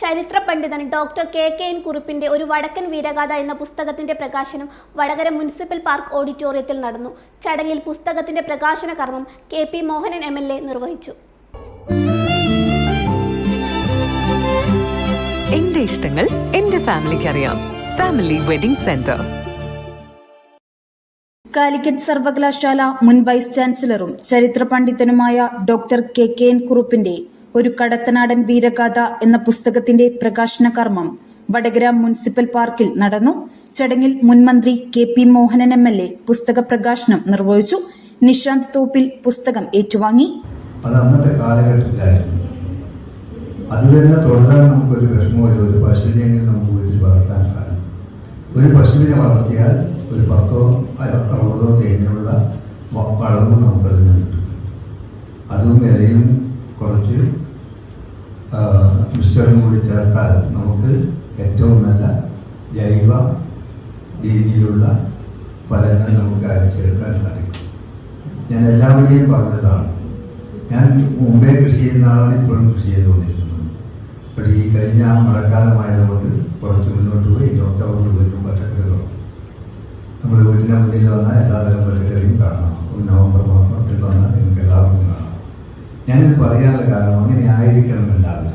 ചരിത്ര പണ്ഡിതൻ doctor K K N കുറുപ്പിന്റെ ഒരു വടക്കൻ വീരഗാഥ എന്ന പുസ്തകത്തിന്റെ പ്രകാശനം വടകര മുനിസിപ്പൽ പാർക്ക് ഓഡിറ്റോറിയത്തിൽ നടന്നു. ചടങ്ങിൽ പുസ്തകത്തിന്റെ പ്രകാശന കർമ്മം K P Mohanan M L A നിർവഹിച്ചു. എന്റെ ഇഷ്ടങ്ങൾ എന്റെ ഫാമിലിക്ക് അറിയാം. Family wedding centre. കാലിക്കറ്റ് സർവകലാശാല മുൻ വൈസ് ചാൻസലറും ചരിത്ര പണ്ഡിതനുമായ ഡോക്ടർ കെ കെ എൻ കുറുപ്പിന്റെ ഒരു കടത്തനാടൻ വീരഗാഥ എന്ന പുസ്തകത്തിന്റെ പ്രകാശന കർമ്മം വടകര മുനിസിപ്പൽ പാർക്കിൽ നടന്നു. ചടങ്ങിൽ മുൻമന്ത്രി K P Mohanan M L A പുസ്തക പ്രകാശനം നിർവഹിച്ചു. നിശാന്ത് തോപ്പിൽ പുസ്തകം ഏറ്റുവാങ്ങി. അന്നത്തെ കാലഘട്ടത്തിലായിരുന്നു. നമുക്കൊരു ഒരു നമുക്ക് ഒരു പശുവിനെ വളർത്തിയാൽ ഒരു പത്തോ അറുപതോ തേങ്ങയുള്ള വ- വളവും നമുക്കതിൽ കിട്ടും. അതും വിലയും മിശ്രണം കൂടി ചേർത്താൽ നമുക്ക് ഏറ്റവും നല്ല ജൈവ രീതിയിലുള്ള ഫലങ്ങൾ നമുക്ക് അയച്ചെടുക്കാൻ സാധിക്കും. ഞാൻ എല്ലാവരെയും പറഞ്ഞതാണ്. ഞാൻ മുമ്പേ കൃഷി ചെയ്യുന്ന ആളാണ് ഇപ്പോഴും കൃഷി ചെയ്തുകൊണ്ടിരിക്കുന്നത് പക്ഷേ ഈ കഴിഞ്ഞ മഴക്കാലമായതുകൊണ്ട് കുറച്ച് മുന്നോട്ട് പോയി ലോക്ക്ഡൗണിൽ വരുന്ന പച്ചക്കറികളും. നമ്മൾ വീട്ടിന്റെ മുന്നിൽ വന്നാൽ എല്ലാതരം പച്ചക്കറിയും കാണാം. നവംബർ മാസത്തിൽ വന്നാൽ നിങ്ങൾക്ക് എല്ലാവർക്കും കാണാം. ഞാനിത് പറയാനുള്ള കാരണം അങ്ങനെ ആയിരിക്കണം എല്ലാവരും.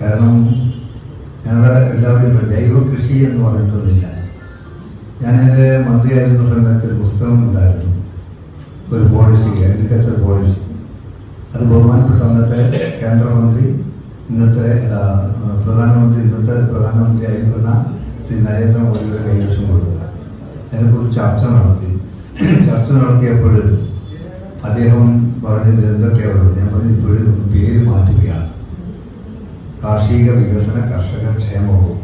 കാരണം ഞങ്ങളുടെ എല്ലാവരും ജൈവ കൃഷി എന്ന് പറഞ്ഞിട്ടൊന്നുമില്ല. ഞാൻ എന്റെ മന്ത്രിയായിരുന്ന സമയത്ത് ഒരു പുസ്തകം ഉണ്ടായിരുന്നു. ഒരു പോളിസി അഗ്രികൾച്ചർ പോളിസി അത് ബഹുമാനപ്പെട്ട അന്നത്തെ കേന്ദ്രമന്ത്രി ഇന്നത്തെ പ്രധാനമന്ത്രി ഇന്നത്തെ പ്രധാനമന്ത്രി ആയിരുന്ന ശ്രീ നരേന്ദ്രമോദിയുടെ കൈവശം കൊടുത്തു. അതിനെക്കുറിച്ച് ചർച്ച നടത്തി. ചർച്ച നടത്തിയപ്പോൾ അദ്ദേഹം പറഞ്ഞത് എന്തൊക്കെയാണ് ഞാൻ പറഞ്ഞ ഇപ്പോഴും പേര് മാറ്റുകയാണ്. കാർഷിക വികസന കർഷക ക്ഷേമവും.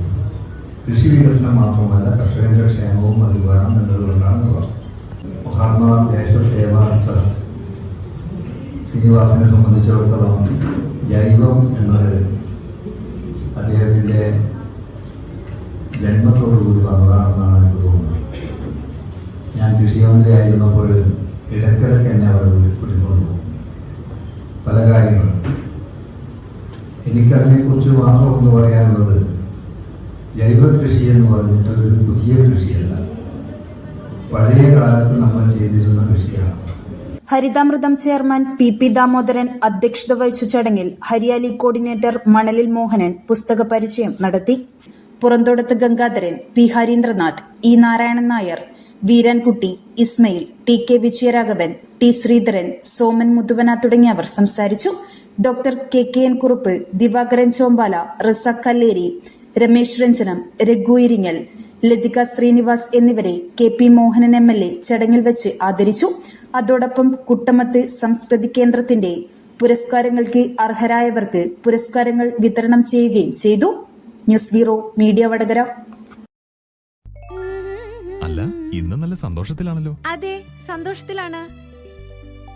കൃഷി വികസനം മാത്രമല്ല കർഷകന്റെ ക്ഷേമവും അത് വേണം എന്നതുകൊണ്ടാണ് മഹാത്മാ ദേശസേവ ട്രസ്റ്റ്. ശ്രീനിവാസനെ സംബന്ധിച്ചിടത്തോളം ജൈവം എന്നത് അദ്ദേഹത്തിന്റെ ജന്മത്തോടുകൂടി വന്നതാണെന്നാണ് എനിക്ക് തോന്നുന്നത്. ഞാൻ കൃഷിമന്ത്രിയായിരുന്നപ്പോൾ ഇടയ്ക്കിടയ്ക്ക് എനിക്കതിനെക്കുറിച്ച് മാത്രം ഒന്ന് പറയാനുള്ളത് ജൈവ കൃഷി എന്ന് പറഞ്ഞിട്ട് ഒരു പുതിയ കൃഷിയല്ല. പഴയ കാലത്ത് നമ്മൾ ചെയ്തിരുന്ന കൃഷിയാണ്. Harithamritham chairman P P Damodaran അധ്യക്ഷത വഹിച്ച ചടങ്ങിൽ ഹരിയാലി കോർഡിനേറ്റർ മണലിൽ മോഹനൻ പുസ്തക പരിചയം നടത്തി. Puranthodath Gangadharan P Harindranath E Narayanan Nair Veerankutty Ismail T K Vijayaraghavan T Sreedharan Soman Muthuvana തുടങ്ങിയവർ സംസാരിച്ചു. Doctor K K N Kurup Divakaran Chombala Rizakh Kalleri Ramesh Ranjanam Raghu Iringal Lathika Sreenivas എന്നിവരെ K P Mohanan M L A ചടങ്ങിൽ വെച്ച് ആദരിച്ചു. അതോടൊപ്പം കുട്ടമത്ത് സംസ്കൃതി കേന്ദ്രത്തിന്റെ പുരസ്കാരങ്ങൾക്ക് അർഹരായവർക്ക് പുരസ്കാരങ്ങൾ വിതരണം ചെയ്യുകയും ചെയ്തു. News bureau media Vadakara. അല്ല ഇന്ന് നല്ല സന്തോഷത്തിലാണല്ലോ. അതെ സന്തോഷത്തിലാണ്.